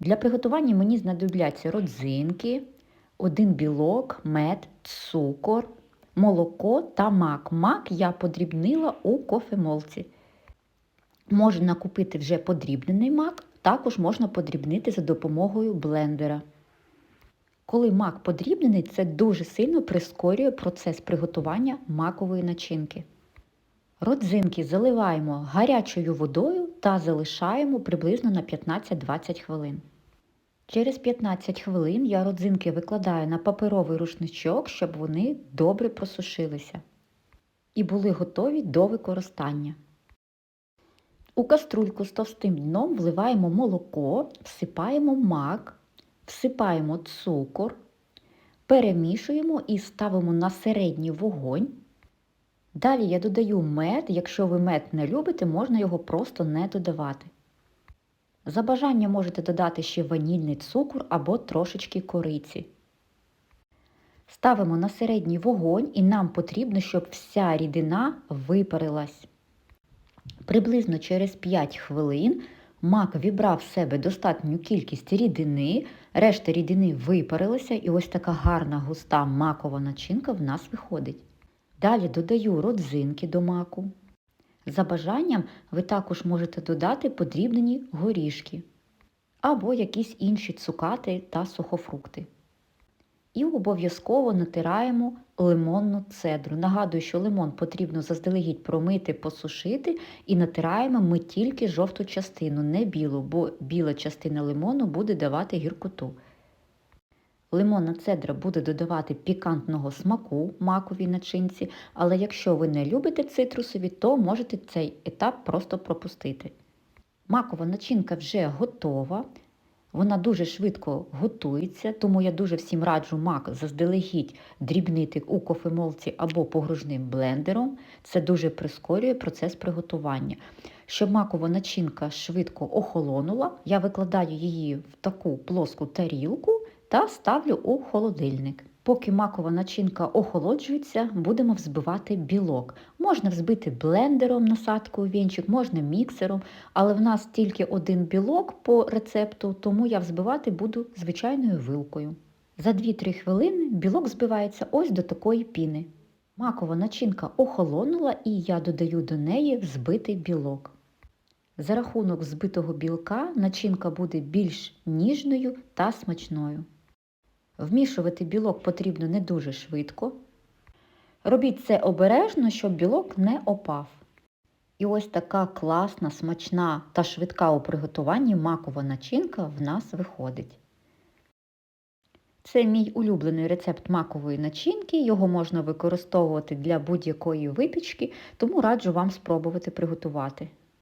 Для приготування мені знадобляться родзинки, один білок, мед, цукор, молоко та мак. Мак я подрібнила у кофемолці. Можна купити вже подрібнений мак, також можна подрібнити за допомогою блендера. Коли мак подрібнений, це дуже сильно прискорює процес приготування макової начинки. Родзинки заливаємо гарячою водою та залишаємо приблизно на 15-20 хвилин. Через 15 хвилин я родзинки викладаю на паперовий рушничок, щоб вони добре просушилися і були готові до використання. У каструльку з товстим дном вливаємо молоко, всипаємо мак, всипаємо цукор, перемішуємо і ставимо на середній вогонь. Далі я додаю мед, якщо ви мед не любите, можна його просто не додавати. За бажанням можете додати ще ванільний цукор або трошечки кориці. Ставимо на середній вогонь і нам потрібно, щоб вся рідина випарилась. Приблизно через 5 хвилин мак вібрав в себе достатню кількість рідини, решта рідини випарилася і ось така гарна густа макова начинка в нас виходить. Далі додаю родзинки до маку. За бажанням ви також можете додати подрібнені горішки або якісь інші цукати та сухофрукти. І обов'язково натираємо лимонну цедру. Нагадую, що лимон потрібно заздалегідь промити, посушити і натираємо ми тільки жовту частину, не білу, бо біла частина лимону буде давати гіркоту. Лимонна цедра буде додавати пікантного смаку маковій начинці, але якщо ви не любите цитрусові, то можете цей етап просто пропустити. Макова начинка вже готова. Вона дуже швидко готується, тому я дуже всім раджу мак заздалегідь дрібнити у кофемолці або погружним блендером. Це дуже прискорює процес приготування. Щоб макова начинка швидко охолонула, я викладаю її в таку плоску тарілку та ставлю у холодильник. Поки макова начинка охолоджується, будемо взбивати білок. Можна взбити блендером насадкою вінчик, можна міксером, але в нас тільки один білок по рецепту, тому я взбивати буду звичайною вилкою. За 2-3 хвилини білок збивається ось до такої піни. Макова начинка охолонула і я додаю до неї взбитий білок. За рахунок збитого білка начинка буде більш ніжною та смачною. Вмішувати білок потрібно не дуже швидко. Робіть це обережно, щоб білок не опав. І ось така класна, смачна та швидка у приготуванні макова начинка в нас виходить. Це мій улюблений рецепт макової начинки, його можна використовувати для будь-якої випічки, тому раджу вам спробувати приготувати.